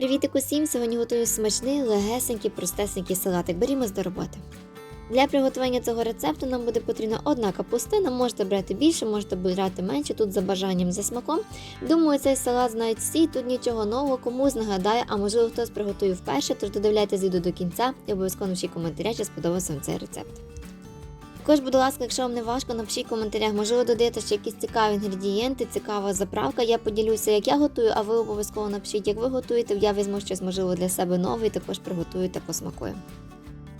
Привіт усім! Сьогодні готую смачний, легесенький, простесенький салатик. Берімось до роботи. Для приготування цього рецепту нам буде потрібна одна капустина. Можете брати більше, можете брати менше, тут за бажанням за смаком. Думаю, цей салат знають всі, тут нічого нового, комусь нагадає, а можливо хтось приготує вперше, тож додивляйтесь відео до кінця і обов'язково напишіть коментаря, чи сподобався вам цей рецепт. Також, будь ласка, якщо вам не важко, напишіть в коментарях, можливо, додаєте ще якісь цікаві інгредієнти, цікава заправка. Я поділюся, як я готую, а ви обов'язково напишіть, як ви готуєте. Я візьму щось, можливо, для себе нове і також приготую та посмакую.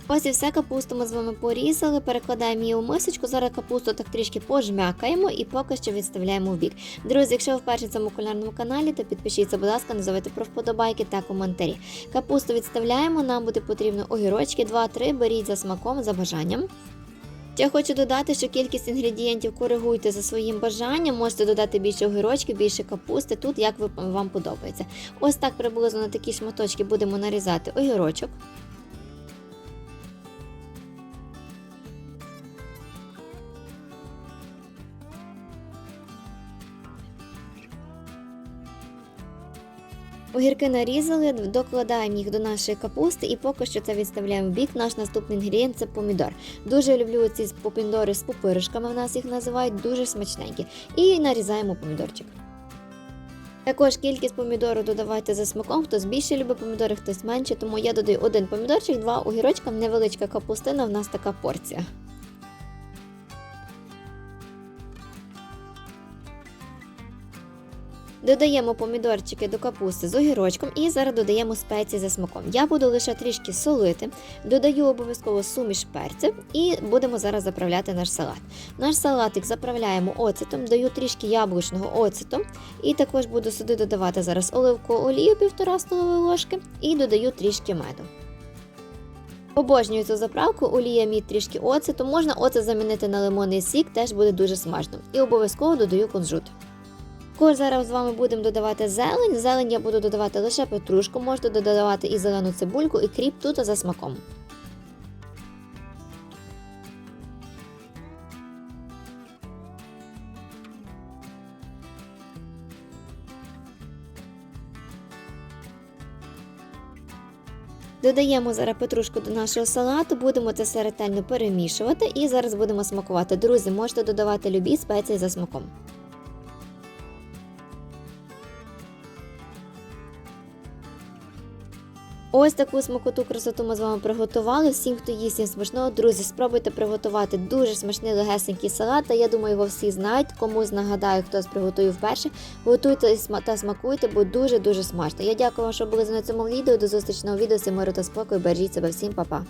Ось і все капусту ми з вами порізали, перекладаємо її у мисочку. Зараз капусту так трішки пожмякаємо і поки що відставляємо в бік. Друзі, якщо ви вперше цьому кулінарному каналі, то підпишіться, будь ласка, не забудьте про вподобайки та коментарі. Капусту відставляємо, нам буде потрібно огірочки 2-3, беріть за смаком, за бажанням. Я хочу додати, що кількість інгредієнтів коригуйте за своїм бажанням. Можете додати більше огірочки, більше капусти, тут як вам подобається. Ось так приблизно на такі шматочки будемо нарізати огірочок. Огірки нарізали, докладаємо їх до нашої капусти і поки що це відставляємо в бік. Наш наступний інгредієнт це помідор. Дуже люблю ці помідори з пупиришками, в нас їх називають, дуже смачненькі. І нарізаємо помідорчик. Також кількість помідору додавайте за смаком, хтось більше любить помідори, хтось менше, тому я додаю один помідорчик, два огірочка, невеличка капустина, в нас така порція. Додаємо помідорчики до капусти з огірочком і зараз додаємо спеції за смаком. Я буду лише трішки солити, додаю обов'язково суміш перців і будемо зараз заправляти наш салат. Наш салатик заправляємо оцетом, даю трішки яблучного оцету, і також буду сюди додавати зараз оливку олію 1,5 столової ложки і додаю трішки меду. Обожнюю цю заправку, олія мід трішки оцету, можна оцет замінити на лимонний сік, теж буде дуже смачно. І обов'язково додаю кунжут. Також зараз з вами будемо додавати зелень. Зелень я буду додавати лише петрушку, можете додавати і зелену цибульку, і кріп тут за смаком. Додаємо зараз петрушку до нашого салату, будемо це все ретельно перемішувати і зараз будемо смакувати. Друзі, можете додавати любі спеції за смаком. Ось таку смакоту красоту ми з вами приготували. Всім, хто їсть їм смачного, друзі, спробуйте приготувати дуже смачний легесенький салат. Та я думаю, його всі знають. Комусь нагадаю, хтось приготує вперше. Готуйте та смакуйте, бо дуже-дуже смачно. Я дякую вам, що були на цьому відео. До зустрічного відео. Всім миру та спокою. Бережіть себе всім, па-па.